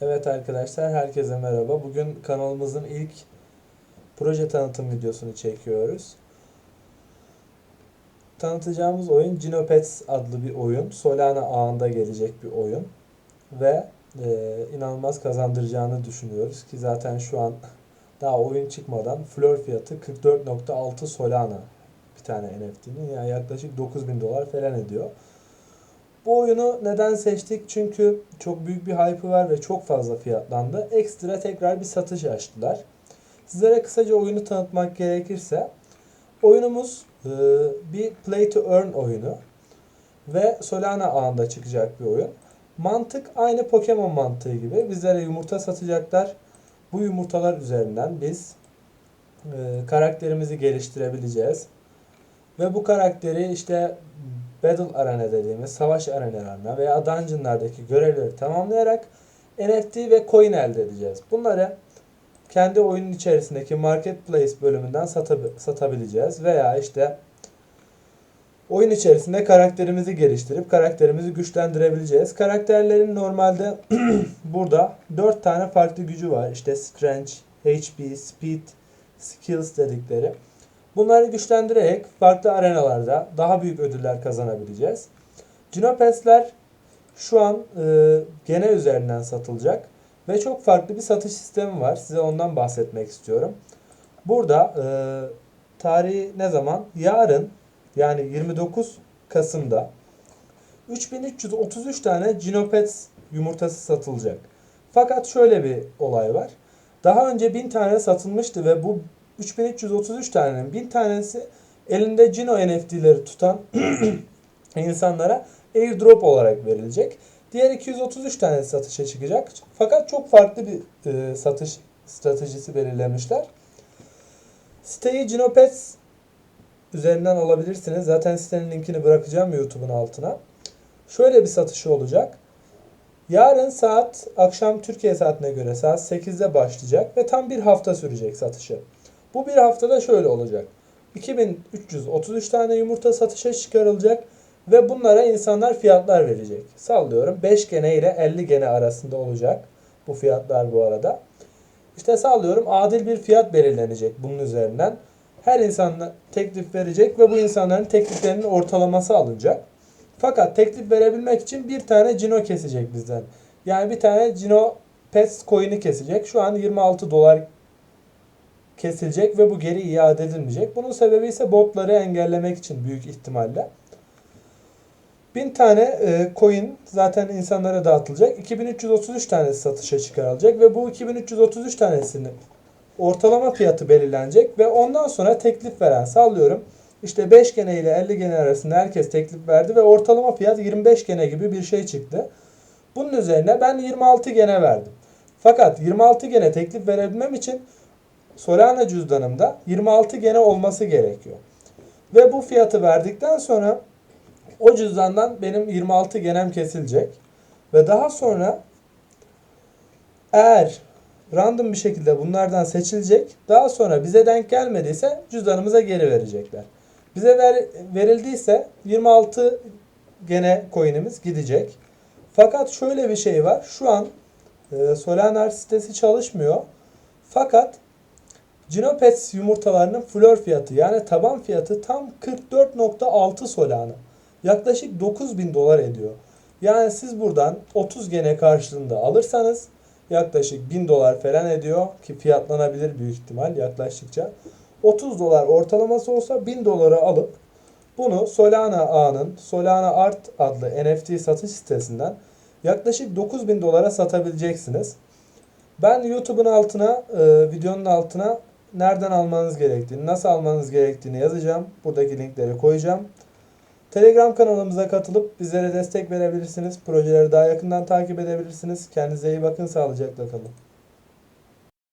Evet arkadaşlar herkese merhaba. Bugün kanalımızın ilk proje tanıtım videosunu çekiyoruz. Tanıtacağımız oyun Genopets adlı bir oyun. Solana ağında gelecek bir oyun. Ve e, inanılmaz kazandıracağını düşünüyoruz ki zaten şu an daha oyun çıkmadan floor fiyatı 44.6 Solana bir tane NFT'nin yani yaklaşık 9000 dolar falan ediyor. Bu oyunu neden seçtik? Çünkü çok büyük bir hype'ı var ve çok fazla fiyatlandı. Ekstra tekrar bir satış açtılar. Sizlere kısaca oyunu tanıtmak gerekirse oyunumuz e, bir play to earn oyunu ve Solana ağında çıkacak bir oyun. Mantık aynı Pokemon mantığı gibi. Bizlere yumurta satacaklar. Bu yumurtalar üzerinden biz e, karakterimizi geliştirebileceğiz. Ve bu karakteri işte Battle Arena dediğimiz savaş arenalarına veya dungeonlardaki görevleri tamamlayarak NFT ve coin elde edeceğiz. Bunları kendi oyunun içerisindeki marketplace bölümünden satab- satabileceğiz veya işte oyun içerisinde karakterimizi geliştirip karakterimizi güçlendirebileceğiz. Karakterlerin normalde burada 4 tane farklı gücü var. İşte Strength, HP, Speed, Skills dedikleri. Bunları güçlendirerek farklı arenalarda daha büyük ödüller kazanabileceğiz. Cinopets'ler şu an e, gene üzerinden satılacak ve çok farklı bir satış sistemi var. Size ondan bahsetmek istiyorum. Burada e, tarihi ne zaman? Yarın yani 29 Kasım'da 3333 tane Cinopets yumurtası satılacak. Fakat şöyle bir olay var. Daha önce 1000 tane satılmıştı ve bu 3333 tanenin 1000 tanesi elinde Cino NFT'leri tutan insanlara airdrop olarak verilecek. Diğer 233 tane satışa çıkacak. Fakat çok farklı bir e, satış stratejisi belirlemişler. Siteyi Cinopets üzerinden alabilirsiniz. Zaten sitenin linkini bırakacağım YouTube'un altına. Şöyle bir satışı olacak. Yarın saat akşam Türkiye saatine göre saat 8'de başlayacak ve tam bir hafta sürecek satışı. Bu bir haftada şöyle olacak. 2333 tane yumurta satışa çıkarılacak ve bunlara insanlar fiyatlar verecek. Sallıyorum 5 gene ile 50 gene arasında olacak bu fiyatlar bu arada. İşte sallıyorum adil bir fiyat belirlenecek bunun üzerinden. Her insan teklif verecek ve bu insanların tekliflerinin ortalaması alınacak. Fakat teklif verebilmek için bir tane Cino kesecek bizden. Yani bir tane Cino Pets coin'i kesecek. Şu an 26 dolar kesilecek ve bu geri iade edilmeyecek. Bunun sebebi ise botları engellemek için büyük ihtimalle. 1000 tane e, coin zaten insanlara dağıtılacak. 2333 tanesi satışa çıkarılacak ve bu 2333 tanesinin ortalama fiyatı belirlenecek ve ondan sonra teklif veren sallıyorum. İşte 5 gene ile 50 gene arasında herkes teklif verdi ve ortalama fiyat 25 gene gibi bir şey çıktı. Bunun üzerine ben 26 gene verdim. Fakat 26 gene teklif verebilmem için Solana cüzdanımda 26 gene olması gerekiyor. Ve bu fiyatı verdikten sonra o cüzdandan benim 26 genem kesilecek. Ve daha sonra eğer random bir şekilde bunlardan seçilecek. Daha sonra bize denk gelmediyse cüzdanımıza geri verecekler. Bize ver, verildiyse 26 gene coin'imiz gidecek. Fakat şöyle bir şey var. Şu an e, Solana sitesi çalışmıyor. Fakat Cinopets yumurtalarının flor fiyatı yani taban fiyatı tam 44.6 Solana. Yaklaşık 9000 dolar ediyor. Yani siz buradan 30 gene karşılığında alırsanız yaklaşık 1000 dolar falan ediyor ki fiyatlanabilir büyük ihtimal yaklaştıkça. 30 dolar ortalaması olsa 1000 dolara alıp bunu Solana ağının Solana Art adlı NFT satış sitesinden yaklaşık 9000 dolara satabileceksiniz. Ben YouTube'un altına, e, videonun altına nereden almanız gerektiğini, nasıl almanız gerektiğini yazacağım. Buradaki linkleri koyacağım. Telegram kanalımıza katılıp bizlere destek verebilirsiniz. Projeleri daha yakından takip edebilirsiniz. Kendinize iyi bakın. Sağlıcakla kalın.